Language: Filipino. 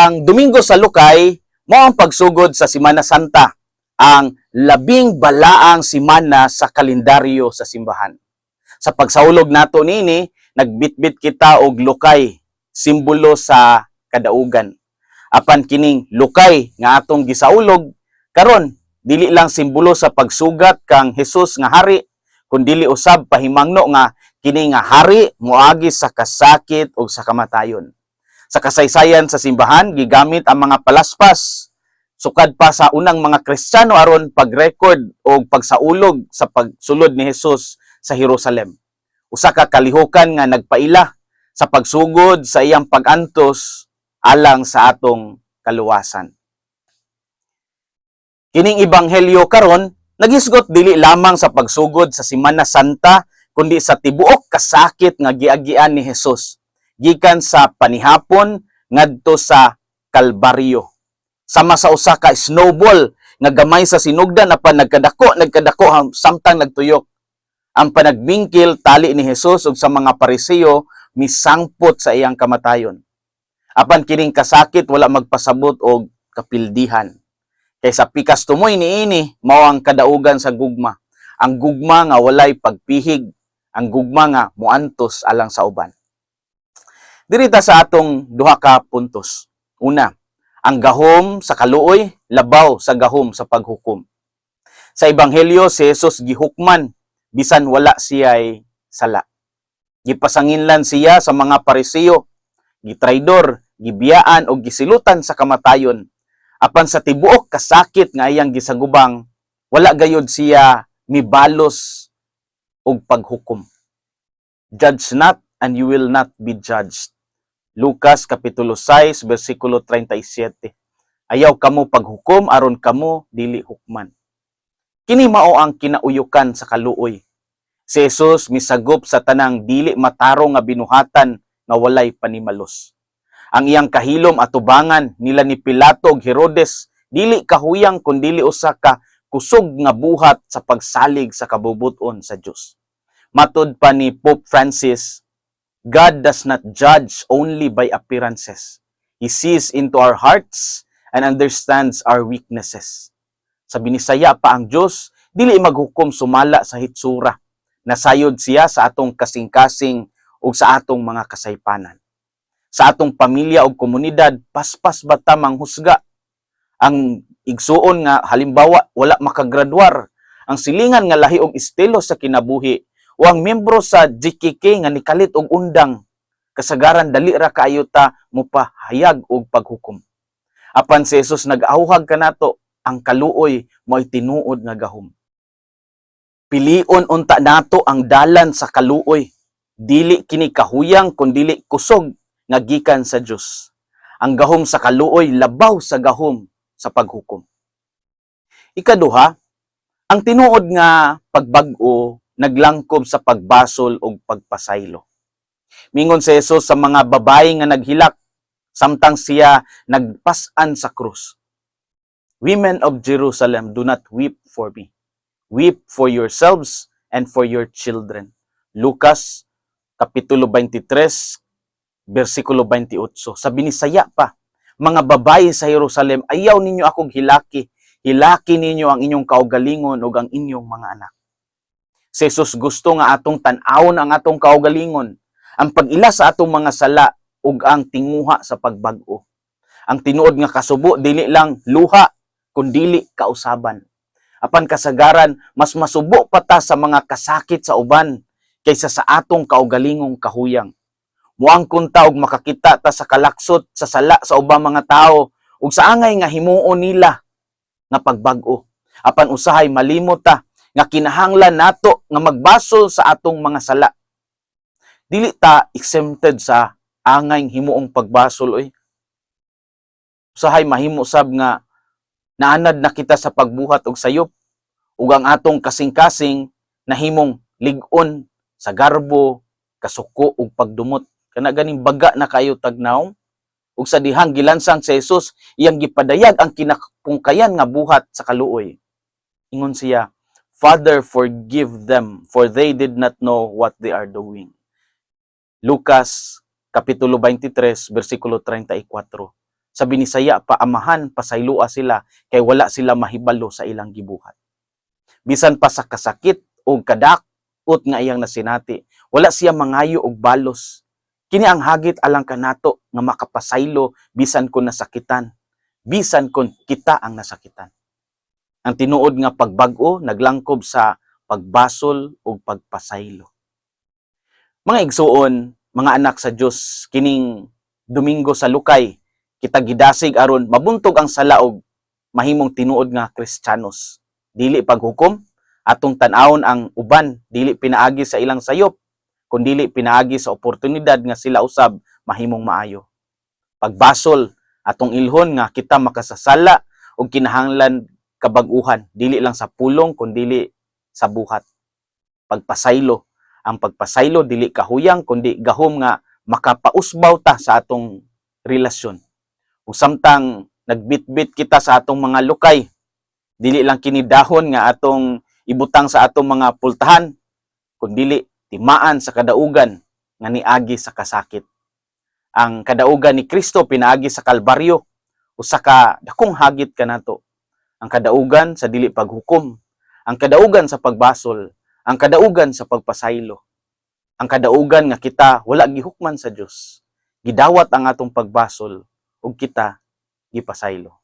Ang Domingo sa Lukay mo ang pagsugod sa Simana Santa, ang labing balaang simana sa kalendaryo sa simbahan. Sa pagsaulog nato nini, nagbitbit kita og lukay, simbolo sa kadaugan. Apan kining lukay nga atong gisaulog karon dili lang simbolo sa pagsugat kang Hesus nga hari, kundi usab pahimangno nga kini nga hari moagi sa kasakit o sa kamatayon. Sa kasaysayan sa simbahan, gigamit ang mga palaspas sukad pa sa unang mga Kristiyano aron pag-record o pagsaulog sa pagsulod ni Hesus sa Jerusalem. Usa ka kalihukan nga nagpaila sa pagsugod sa iyang pag-antos alang sa atong kaluwasan. Kining ebanghelyo karon nagisgot dili lamang sa pagsugod sa Semana Santa kundi sa tibuok kasakit nga giagian ni Hesus gikan sa panihapon ngadto sa Kalbaryo. Sama sa usa ka snowball nga gamay sa sinugdan apan nagkadako nagkadako samtang nagtuyok. Ang panagmingkil tali ni Hesus ug sa mga Pariseo misangpot sa iyang kamatayon. Apan kining kasakit wala magpasabot og kapildihan. Kay sa pikas tumoy niini mao ang kadaugan sa gugma. Ang gugma nga walay pagpihig, ang gugma nga muantos alang sa uban. Dirita sa atong duha ka puntos. Una, ang gahom sa kaluoy labaw sa gahom sa paghukom. Sa ebanghelyo si Jesus gihukman bisan wala siya'y sala. Gipasanginlan siya sa mga pariseo, gitraidor, gibiyaan o gisilutan sa kamatayon apan sa tibuok kasakit nga iyang gisagubang wala gayud siya mibalos og paghukom judge not and you will not be judged Lucas kapitulo 6 bersikulo 37 ayaw kamo paghukom aron kamo dili hukman. Kini mao ang kinauyukan sa kaluoy. Si Jesus misagop sa tanang dili matarong nga binuhatan nga walay panimalos. Ang iyang kahilom atubangan nila ni Pilato ug Herodes dili kahuyang kundili usa ka kusog nga buhat sa pagsalig sa kabubuton sa Dios. Matud pa ni Pope Francis, God does not judge only by appearances. He sees into our hearts and understands our weaknesses. Sa binisaya pa ang Dios, dili maghukom sumala sa hitsura. Nasayod siya sa atong kasing-kasing ug sa atong mga kasaypanan sa atong pamilya o komunidad, paspas ba tamang husga? Ang igsuon nga halimbawa wala makagraduar, ang silingan nga lahi og estilo sa kinabuhi o ang membro sa GKK nga nikalit og undang kasagaran dali ra kaayo ta mopahayag og paghukom. Apan si Jesus nag-auhag kanato ang kaluoy mo'y tinuod nga gahom. Pilion unta nato ang dalan sa kaluoy. Dili kini kahuyang kundili kusog nga gikan sa Dios. Ang gahom sa kaluoy labaw sa gahom sa paghukom. Ikaduha, ang tinuod nga pagbag-o naglangkob sa pagbasol ug pagpasaylo. Mingon si Jesus sa mga babae nga naghilak samtang siya nagpasan sa krus. Women of Jerusalem, do not weep for me. Weep for yourselves and for your children. Lucas kapitulo 23 versikulo 28. Sa binisaya pa, mga babae sa Jerusalem, ayaw ninyo akong hilaki. Hilaki ninyo ang inyong kaugalingon ug ang inyong mga anak. Si Jesus gusto nga atong tan-awon ang atong kaugalingon, ang pag-ila sa atong mga sala ug ang tinguha sa pagbag-o. Ang tinuod nga kasubo dili lang luha kundili kausaban. Apan kasagaran mas masubo pa ta sa mga kasakit sa uban kaysa sa atong kaugalingong kahuyang muangkon ta og makakita ta sa kalaksot sa sala sa ubang mga tao ug sa angay nga himuon nila nga pagbag-o apan usahay malimot ta nga kinahanglan nato nga magbasol sa atong mga sala. Dili ta exempted sa angay himuong pagbasol oy. Usahay mahimo sab nga naanad na kita sa pagbuhat og sayop ug ang atong kasing-kasing nahimong lig-on sa garbo kasuko ug pagdumot. Kana ganing baga na kayo tagnaw ug sa dihang gilansang si Jesus iyang gipadayag ang kinapungkayan nga buhat sa kaluoy. Ingon siya Father forgive them for they did not know what they are doing. Lucas kapitulo 23 bersikulo 34 sa binisaya pa amahan pasaylua sila kay wala sila mahibalo sa ilang gibuhat. Bisan pa sa kasakit o kadakot nga iyang nasinati wala siya mangayo og balos. Kini ang hagit alang kanato nga makapasaylo bisan kun nasakitan bisan kun kita ang nasakitan ang tinuod nga pagbag-o naglangkob sa pagbasol ug pagpasaylo. Mga igsuon mga anak sa Dios kining Domingo sa Lukay kita gidasig aron mabuntog ang salaog mahimong tinuod nga Kristiyanos. Dili paghukom atong tan-awon ang uban dili pinaagi sa ilang sayop kun dili pinaagi sa oportunidad nga sila usab mahimong maayo. Pagbasol atong ilhon nga kita makasasala og kinahanglan kabag-uhan. Dili lang sa pulong kun dili sa buhat. Pagpasaylo. Ang pagpasaylo dili kahuyang kundi gahom nga makapausbaw ta sa atong relasyon. Ug samtang nagbitbit kita sa atong mga lukay dili lang kini dahon nga atong ibutang sa atong mga pultahan kundi timaan sa kadaugan nga niagi sa kasakit. Ang kadaugan ni Kristo pinaagi sa kalbaryo usa ka dakong hagit kanato ang kadaugan sa dili paghukom. Ang kadaugan sa pagbasol. Ang kadaugan sa pagpasaylo. Ang kadaugan nga kita wala gihukman sa Dios gidawat ang atong pagbasol ug kita gipasaylo